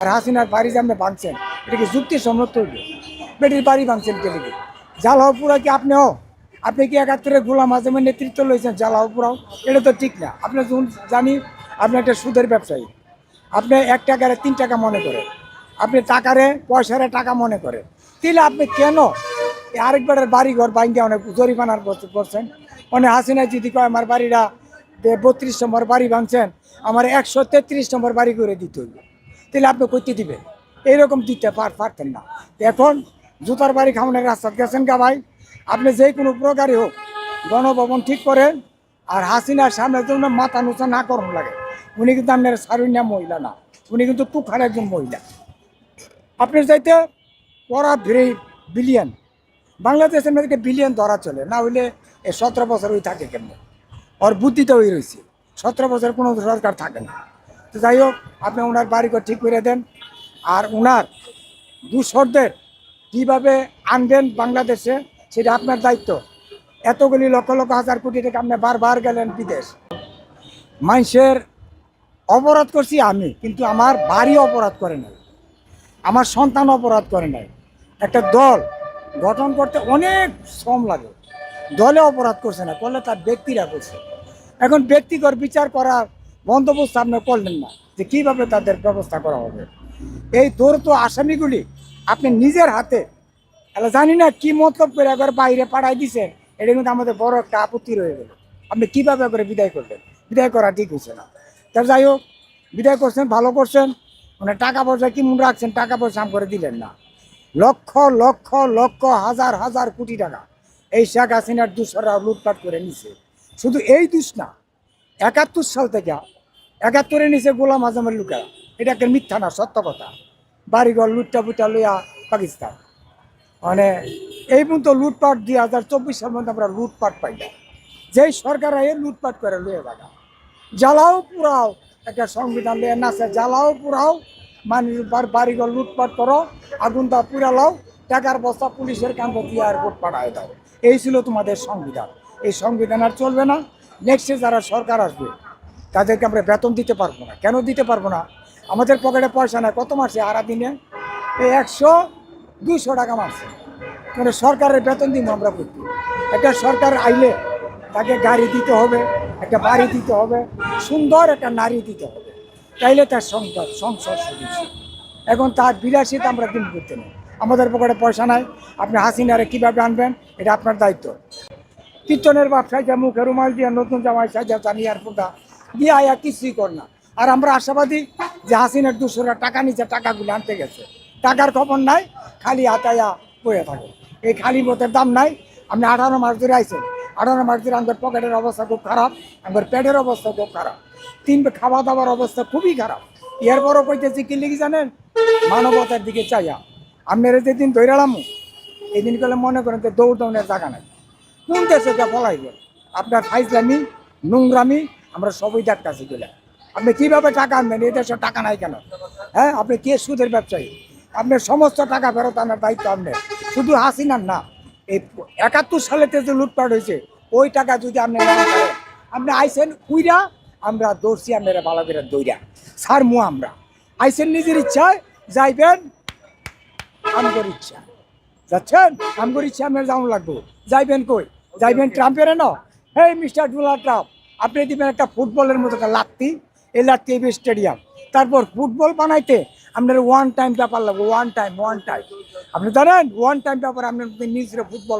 আর হাসিনার বাড়ি যে আপনি ভাঙছেন, এটা কি যুক্তি সম্মত হইবে বেটির বাড়ি ভাঙছেন কে লিখে জালাহপুরা কি আপনিও আপনি কি একাত্তরে গোলাম আজমের নেতৃত্ব লইছেন, জাল জালাহপুরাও এটা তো ঠিক না। আপনি যখন জানি, আপনি একটা সুদের ব্যবসায়ী। আপনি এক টাকারে তিন টাকা মনে করে। আপনি টাকারে, পয়সারে টাকা মনে করে। তাহলে আপনি কেন আরেকবারের বাড়ি ঘর বাইঙ্গে অনেক জরিমানার করছেন মানে হাসিনা যদি কয়, আমার বাড়িটা বত্রিশ নম্বর বাড়ি ভাঙছেন, আমার একশো তেত্রিশ নম্বর বাড়ি করে দিতে হইবে। তাহলে আপনি করতে দিবেন। এইরকম দিতে পার পারতেন না। এখন জুতার বাড়ি খাওয়ানোর রাস্তা গেছেন গা ভাই, আপনি যে কোনো প্রকারই হোক, গণভবন ঠিক করেন, আর হাসিনার সামনে জন্য মাথা নুচা না করুন লাগে। উনি কিন্তু আপনার সারুনিয়া মহিলা না, উনি কিন্তু তুখার একজন মহিলা। আপনার চাইতে পড়া ভিড়ে বিলিয়ন। বাংলাদেশের মধ্যে বিলিয়ন ধরা চলে, না হইলে এই সতেরো বছর ওই থাকে কেমন? ওর বুদ্ধিতে ওই রয়েছে। সতেরো বছর কোনো সরকার থাকে না। যাই হোক, আপনি ওনার বাড়িঘর ঠিক করে দেন। আর ওনার দুঃসরদের কীভাবে আনবেন বাংলাদেশে, সেটা আপনার দায়িত্ব। এতগুলি লক্ষ লক্ষ হাজার কোটি টাকা আপনি বারবার গেলেন বিদেশ। মানুষের অপরাধ করছি আমি, কিন্তু আমার বাড়ি অপরাধ করে নাই। আমার সন্তান অপরাধ করে নাই। একটা দল গঠন করতে অনেক শ্রম লাগে। দলে অপরাধ করছে না, করলে তার ব্যক্তিরা করছে। এখন ব্যক্তিগত বিচার করার বন্দোবস্ত আপনি করলেন না যে কীভাবে তাদের ব্যবস্থা করা হবে। এই দৌড়তো আসামিগুলি আপনি নিজের হাতে তাহলে জানি না কি মতলব করে একবার বাইরে পাঠাই দিছেন এটা কিন্তু আমাদের বড় একটা আপত্তি রয়ে গেল। আপনি কীভাবে করে বিদায় করলেন? বিদায় করা ঠিক হচ্ছে না। তার যাই হোক, বিদায় করছেন, ভালো করছেন মানে টাকা পয়সা কি মনে রাখছেন, টাকা পয়সা আম করে দিলেন না। লক্ষ লক্ষ লক্ষ, হাজার হাজার কোটি টাকা এই শেখ হাসিনার দুশোরা লুটপাট করে নিছে। শুধু এই দুষ না, একাত্তর সাল থেকে একাত্তরে নিচে গোলাম আজমের লোকেরা। এটা একটা মিথ্যা না, সত্য কথা। বাড়িঘর লুটটা পুটা লইয়া পাকিস্তান। মানে এই পর্যন্ত লুটপাট দুই হাজার চব্বিশ সাল মধ্যে আমরা লুটপাট পাই না। যেই সরকার এই লুটপাট করে লুয়ে থাকা জ্বালাও পুরাও একটা সংবিধান লিয়ে নাচে জ্বালাও পুরাও মানুষ বাড়িঘর লুটপাট করো, আগুন দা পুরালাও টাকার বস্তা পুলিশের কান্দে দিয়ে এয়ারপোর্ট পাঠায় দাও। এই ছিল তোমাদের সংবিধান। এই সংবিধান আর চলবে না। নেক্সটে যারা সরকার আসবে তাদেরকে আমরা বেতন দিতে পারব না। কেন দিতে পারব না? আমাদের পকেটে পয়সা নাই। কত মারছে আড়া দিনে এই একশো দুইশো টাকা মারছে। মানে সরকারের বেতন দিব আমরা করতে একটা সরকার আইলে তাকে গাড়ি দিতে হবে, একটা বাড়ি দিতে হবে, সুন্দর একটা নারী দিতে হবে। তাইলে তার সংসার সংসার সদস্য এখন তার বিলাসিতা আমরা দিন করতে নেই। আমাদের পকেটে পয়সা নাই। আপনি হাসিনারে কীভাবে আনবেন? এটা আপনার দায়িত্ব। কীর্তনের ব্যবসায় যা মুখে রুমাল দিয়ে নতুন জামাই সাজা জানিয়ে আর ফোটা দিয়ে কিছুই কর না। আর আমরা আশাবাদী যে হাসিনার দুশোরা টাকা নিচে টাকাগুলো আনতে গেছে। টাকার খবর নাই, খালি হাতায়া পড়ে থাকে। এই খালি মতের দাম নাই। আপনি আঠারো মাস ধরে আইছেন। আঠারো মাস ধরে আমাদের পকেটের অবস্থা খুব খারাপ আমাদের পেটের অবস্থা খুব খারাপ। তিন খাওয়া দাওয়ার অবস্থা খুবই খারাপ। এরপরও কইতেছি কি লিখি জানেন? মানবতার দিকে চাইয়া আপনারা যেদিন ধৈরালাম এই দিন করলে মনে করেন যে দৌড় দৌড়ের জায়গা নাই। কোন দেশে যা ফলাইবে আপনার ফাইজলামি, নোংরামি আমরা সবই দেখতেছি গেলে আপনি কীভাবে টাকা আনবেন? এই দেশে টাকা নাই কেন? হ্যাঁ আপনি কে সুদের ব্যবসায়ী? আপনার সমস্ত টাকা ফেরত আনার দায়িত্ব আপনার শুধু হাসিনার না, এই একাত্তর সালেতে যে লুটপাট হয়েছে, ওই টাকা যদি আপনি আপনি আইসেন কুইরা আমরা দৌড়ছি আপনারা ভালো করে সার ছাড়মু আমরা। আইসেন নিজের ইচ্ছায়, যাইবেন আমগর ইচ্ছা যাচ্ছেন? আমগর ইচ্ছা আপনার যেমন লাগবো। যাইবেন কই? যাইবেন ট্রাম্পের ন হেই মিস্টার ডোনাল্ড ট্রাম্প আপনি দিবেন একটা ফুটবলের মতো একটা লাত্তি, এই লাত্তি এই স্টেডিয়াম তারপর ফুটবল বানাইতে আপনার ওয়ান টাইম ব্যাপার লাগবে ওয়ান টাইম ওয়ান টাইম আপনি জানেন ওয়ান টাইম ব্যাপার আপনার নিজের ফুটবল